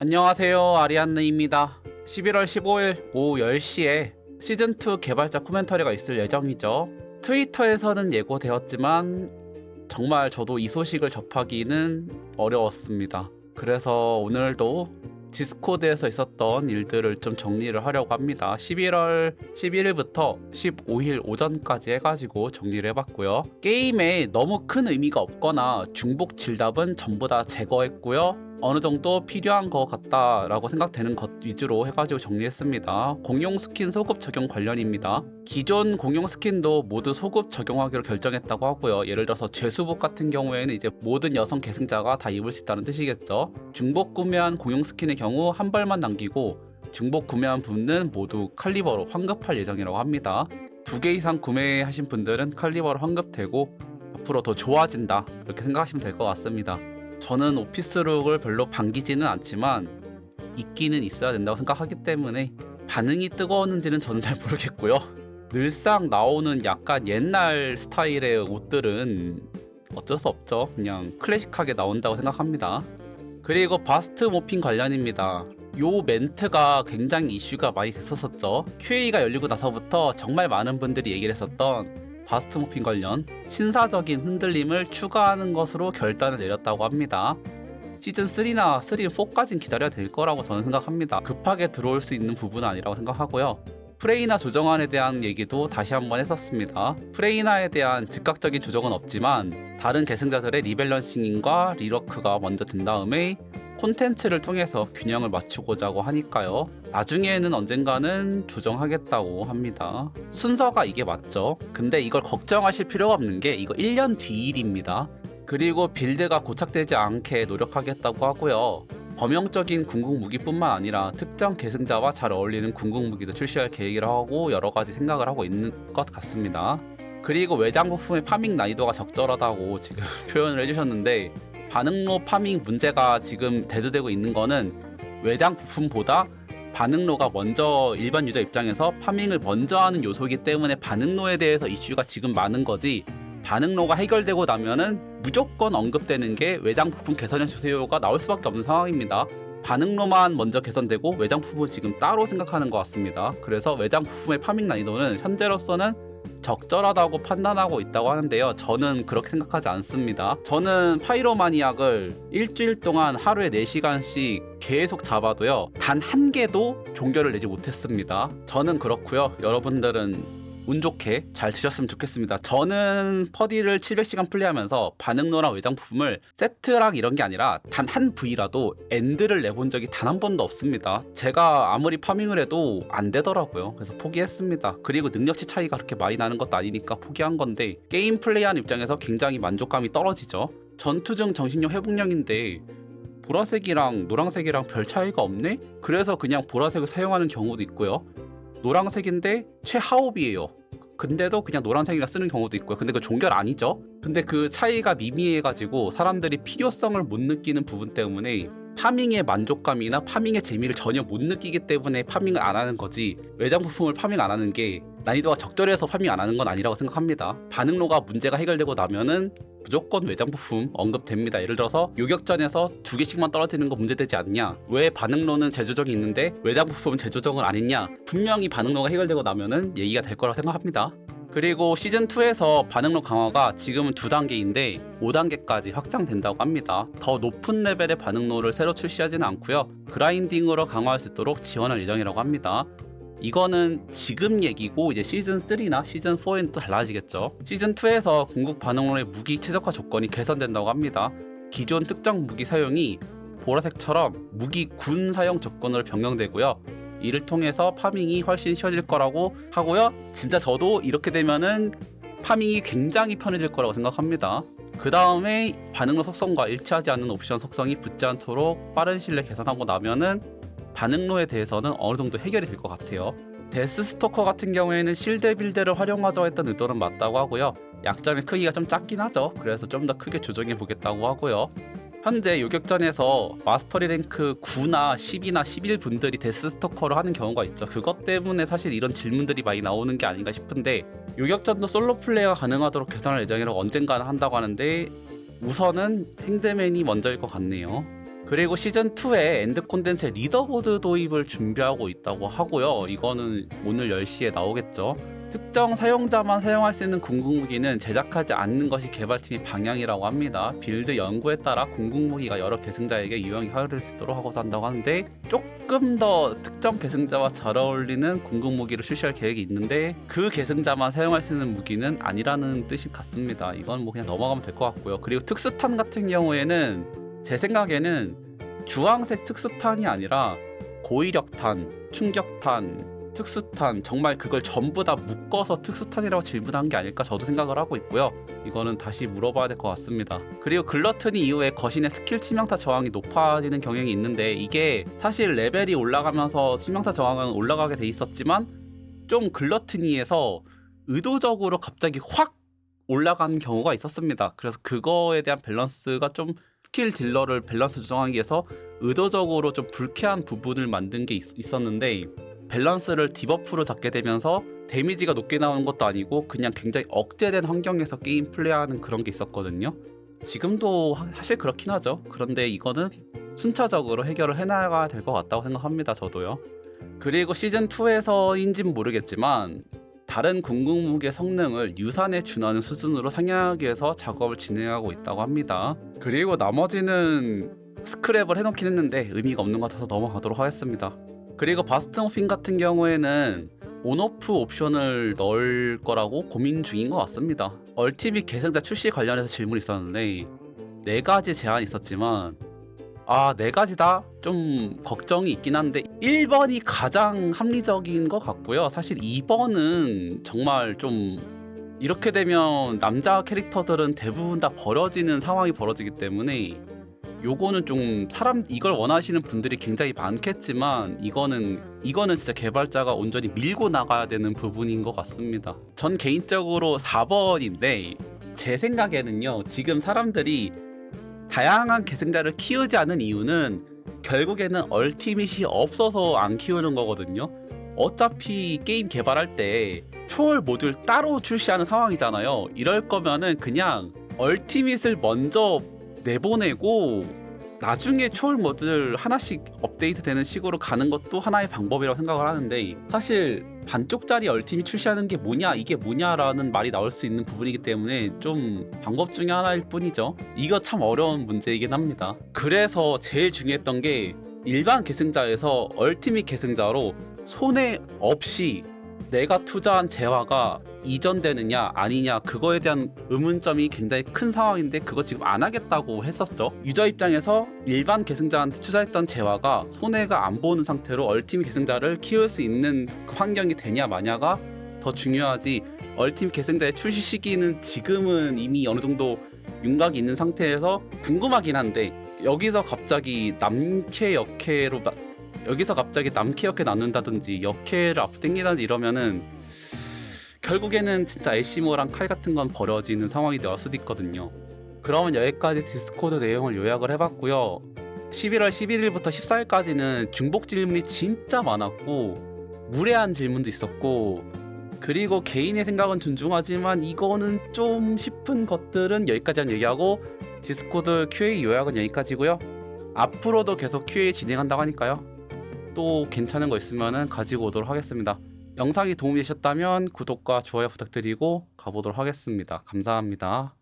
안녕하세요. 아리안느입니다. 11월 15일 오후 10시에 시즌2 개발자 코멘터리가 있을 예정이죠. 트위터에서는 예고되었지만 정말 저도 이 소식을 접하기는 어려웠습니다. 그래서 오늘도 디스코드에서 있었던 일들을 좀 정리를 하려고 합니다. 11월 11일부터 15일 오전까지 해가지고 정리를 해봤고요. 게임에 너무 큰 의미가 없거나 중복 질답은 전부 다 제거했고요 어느 정도 필요한 것 같다라고 생각되는 것 위주로 해가지고 정리했습니다. 공용 스킨 소급 적용 관련입니다. 기존 공용 스킨도 모두 소급 적용하기로 결정했다고 하고요. 예를 들어서 죄수복 같은 경우에는 이제 모든 여성 계승자가 다 입을 수 있다는 뜻이겠죠. 중복 구매한 공용 스킨의 경우 한 벌만 남기고 중복 구매한 분은 모두 칼리버로 환급할 예정이라고 합니다. 두 개 이상 구매하신 분들은 칼리버로 환급되고 앞으로 더 좋아진다 이렇게 생각하시면 될 것 같습니다. 저는 오피스룩을 별로 반기지는 않지만 있기는 있어야 된다고 생각하기 때문에 반응이 뜨거웠는지는 저는 잘 모르겠고요. 늘상 나오는 약간 옛날 스타일의 옷들은 어쩔 수 없죠. 그냥 클래식하게 나온다고 생각합니다. 그리고 바스트 모핑 관련입니다. 요 멘트가 굉장히 이슈가 많이 됐었었죠. QA가 열리고 나서부터 정말 많은 분들이 얘기를 했었던 바스트 모핑 관련 신사적인 흔들림을 추가하는 것으로 결단을 내렸다고 합니다. 시즌 3나 3, 4까지는 기다려야 될 거라고 저는 생각합니다. 급하게 들어올 수 있는 부분은 아니라고 생각하고요. 프레이나 조정안에 대한 얘기도 다시 한번 했었습니다. 프레이나에 대한 즉각적인 조정은 없지만 다른 계승자들의 리밸런싱과 리워크가 먼저 된 다음에 콘텐츠를 통해서 균형을 맞추고자고 하니까요. 나중에는 언젠가는 조정하겠다고 합니다. 순서가 이게 맞죠. 근데 이걸 걱정하실 필요가 없는 게 이거 1년 뒤 일입니다. 그리고 빌드가 고착되지 않게 노력하겠다고 하고요. 범용적인 궁극 무기뿐만 아니라 특정 계승자와 잘 어울리는 궁극 무기도 출시할 계획이라 하고 여러 가지 생각을 하고 있는 것 같습니다. 그리고 외장 부품의 파밍 난이도가 적절하다고 지금 표현을 해주셨는데 반응로 파밍 문제가 지금 대두되고 있는 거는 외장 부품보다 반응로가 먼저 일반 유저 입장에서 파밍을 먼저 하는 요소이기 때문에 반응로에 대해서 이슈가 지금 많은 거지 반응로가 해결되고 나면은 무조건 언급되는 게 외장 부품 개선해 주세요가 나올 수밖에 없는 상황입니다. 반응로만 먼저 개선되고 외장 부품은 지금 따로 생각하는 것 같습니다. 그래서 외장 부품의 파밍 난이도는 현재로서는 적절하다고 판단하고 있다고 하는데요. 저는 그렇게 생각하지 않습니다. 저는 파이로마니악을 일주일 동안 하루에 4시간씩 계속 잡아도요. 단 한 개도 종결을 내지 못했습니다. 저는 그렇고요. 여러분들은 운 좋게 잘 드셨으면 좋겠습니다. 저는 퍼디를 700시간 플레이하면서 반응로랑 외장 부품을 세트랑 이런 게 아니라 단 한 부위라도 엔드를 내본 적이 단 한 번도 없습니다. 제가 아무리 파밍을 해도 안 되더라고요. 그래서 포기했습니다. 그리고 능력치 차이가 그렇게 많이 나는 것도 아니니까 포기한 건데 게임 플레이하는 입장에서 굉장히 만족감이 떨어지죠. 전투 중 정신력 회복량인데 보라색이랑 노란색이랑 별 차이가 없네? 그래서 그냥 보라색을 사용하는 경우도 있고요. 노란색인데 최하옵이에요. 근데도 그냥 노란색이라 쓰는 경우도 있고요. 근데 그 종결 아니죠? 근데 그 차이가 미미해가지고 사람들이 필요성을 못 느끼는 부분 때문에 파밍의 만족감이나 파밍의 재미를 전혀 못 느끼기 때문에 파밍을 안 하는 거지 외장 부품을 파밍 안 하는 게 난이도가 적절해서 파밍 안 하는 건 아니라고 생각합니다. 반응로가 문제가 해결되고 나면은 무조건 외장 부품 언급됩니다. 예를 들어서 요격전에서 두 개씩만 떨어지는 거 문제되지 않냐? 왜 반응로는 재조정이 있는데 외장 부품은 재조정을 안 했냐? 분명히 반응로가 해결되고 나면은 얘기가 될 거라고 생각합니다. 그리고 시즌2에서 반응로 강화가 지금은 두 단계인데 5단계까지 확장된다고 합니다. 더 높은 레벨의 반응로를 새로 출시하지는 않고요. 그라인딩으로 강화할 수 있도록 지원할 예정이라고 합니다. 이거는 지금 얘기고 이제 시즌 3나 시즌 4에는 또 달라지겠죠. 시즌 2에서 궁극 반응로의 무기 최적화 조건이 개선된다고 합니다. 기존 특정 무기 사용이 보라색처럼 무기 군 사용 조건으로 변경되고요. 이를 통해서 파밍이 훨씬 쉬워질 거라고 하고요. 진짜 저도 이렇게 되면은 파밍이 굉장히 편해질 거라고 생각합니다. 그 다음에 반응로 속성과 일치하지 않는 옵션 속성이 붙지 않도록 빠른 내에 개선하고 나면은 반응로에 대해서는 어느 정도 해결이 될 것 같아요. 데스 스토커 같은 경우에는 실드 빌드를 활용하자 했던 의도는 맞다고 하고요. 약점의 크기가 좀 작긴 하죠. 그래서 좀 더 크게 조정해 보겠다고 하고요. 현재 요격전에서 마스터리 랭크 9나 10이나 11 분들이 데스 스토커를 하는 경우가 있죠. 그것 때문에 사실 이런 질문들이 많이 나오는 게 아닌가 싶은데 요격전도 솔로 플레이가 가능하도록 개선할 예정이라고 언젠가는 한다고 하는데 우선은 행드맨이 먼저일 것 같네요. 그리고 시즌 2에 엔드 콘텐츠 리더보드 도입을 준비하고 있다고 하고요. 이거는 오늘 10시에 나오겠죠. 특정 사용자만 사용할 수 있는 궁극무기는 제작하지 않는 것이 개발팀의 방향이라고 합니다. 빌드 연구에 따라 궁극무기가 여러 계승자에게 유용히 활용될 수 있도록 하고자 한다고 하는데 조금 더 특정 계승자와 잘 어울리는 궁극무기를 출시할 계획이 있는데 그 계승자만 사용할 수 있는 무기는 아니라는 뜻이 같습니다. 이건 뭐 그냥 넘어가면 될 것 같고요. 그리고 특수탄 같은 경우에는 제 생각에는 주황색 특수탄이 아니라 고위력탄, 충격탄, 특수탄 정말 그걸 전부 다 묶어서 특수탄이라고 질문한 게 아닐까 저도 생각을 하고 있고요. 이거는 다시 물어봐야 될 것 같습니다. 그리고 글러트니 이후에 거신의 스킬 치명타 저항이 높아지는 경향이 있는데 이게 사실 레벨이 올라가면서 치명타 저항은 올라가게 돼 있었지만 좀 글러트니에서 의도적으로 갑자기 확 올라간 경우가 있었습니다. 그래서 그거에 대한 밸런스가 좀 스킬 딜러를 밸런스 조정하기 위해서 의도적으로 좀 불쾌한 부분을 만든 게 있, 있었는데 밸런스를 디버프로 잡게 되면서 데미지가 높게 나오는 것도 아니고 그냥 굉장히 억제된 환경에서 게임 플레이하는 그런 게 있었거든요. 지금도 하- 사실 그렇긴 하죠. 그런데 이거는 순차적으로 해결을 해나가야 될 것 같다고 생각합니다. 저도요. 그리고 시즌 2에서인진 모르겠지만 다른 궁극무기의 성능을 유산에 준하는 수준으로 상향하기 위해서 작업을 진행하고 있다고 합니다. 그리고 나머지는 스크랩을 해놓긴 했는데 의미가 없는 것 같아서 넘어가도록 하겠습니다. 그리고 바스트 모핀 같은 경우에는 온오프 옵션을 넣을 거라고 고민 중인 것 같습니다. 얼티밋 계승자 출시 관련해서 질문이 있었는데 네 가지 제안이 있었지만 아 네 가지 다 좀 걱정이 있긴 한데 1번이 가장 합리적인 것 같고요. 사실 2번은 정말 좀 이렇게 되면 남자 캐릭터들은 대부분 다 버려지는 상황이 벌어지기 때문에 요거는 좀 사람 이걸 원하시는 분들이 굉장히 많겠지만 이거는 이거는 진짜 개발자가 온전히 밀고 나가야 되는 부분인 것 같습니다. 전 개인적으로 4번인데 제 생각에는요 지금 사람들이 다양한 계승자를 키우지 않은 이유는 결국에는 얼티밋이 없어서 안 키우는 거거든요. 어차피 게임 개발할 때 초월 모듈 따로 출시하는 상황이잖아요. 이럴 거면은 그냥 얼티밋을 먼저 내보내고 나중에 초월 모듈 하나씩 업데이트 되는 식으로 가는 것도 하나의 방법이라고 생각을 하는데 사실 반쪽짜리 얼티밋 출시하는 게 뭐냐 이게 뭐냐라는 말이 나올 수 있는 부분이기 때문에 좀 방법 중에 하나일 뿐이죠. 이거 참 어려운 문제이긴 합니다. 그래서 제일 중요했던 게 일반 계승자에서 얼티밋 계승자로 손해 없이 내가 투자한 재화가 이전되느냐 아니냐 그거에 대한 의문점이 굉장히 큰 상황인데 그거 지금 안 하겠다고 했었죠. 유저 입장에서 일반 계승자한테 투자했던 재화가 손해가 안 보는 상태로 얼티밋 계승자를 키울 수 있는 그 환경이 되냐 마냐가 더 중요하지. 얼티밋 계승자의 출시 시기는 지금은 이미 어느 정도 윤곽이 있는 상태에서 궁금하긴 한데 여기서 갑자기 남캐 역캐로 나- 여기서 갑자기 남캐 역캐 나눈다든지 역캐를 앞당기다든지 이러면은 결국에는 진짜 애쉬모랑 칼 같은 건 버려지는 상황이 될 수도 있거든요. 그러면 여기까지 디스코드 내용을 요약을 해봤고요. 11월 11일부터 14일까지는 중복 질문이 진짜 많았고 무례한 질문도 있었고 그리고 개인의 생각은 존중하지만 이거는 좀 싶은 것들은 여기까지 얘기하고 디스코드 QA 요약은 여기까지고요. 앞으로도 계속 QA 진행한다고 하니까요. 또 괜찮은 거 있으면 가지고 오도록 하겠습니다. 영상이 도움이 되셨다면 구독과 좋아요 부탁드리고 가보도록 하겠습니다. 감사합니다.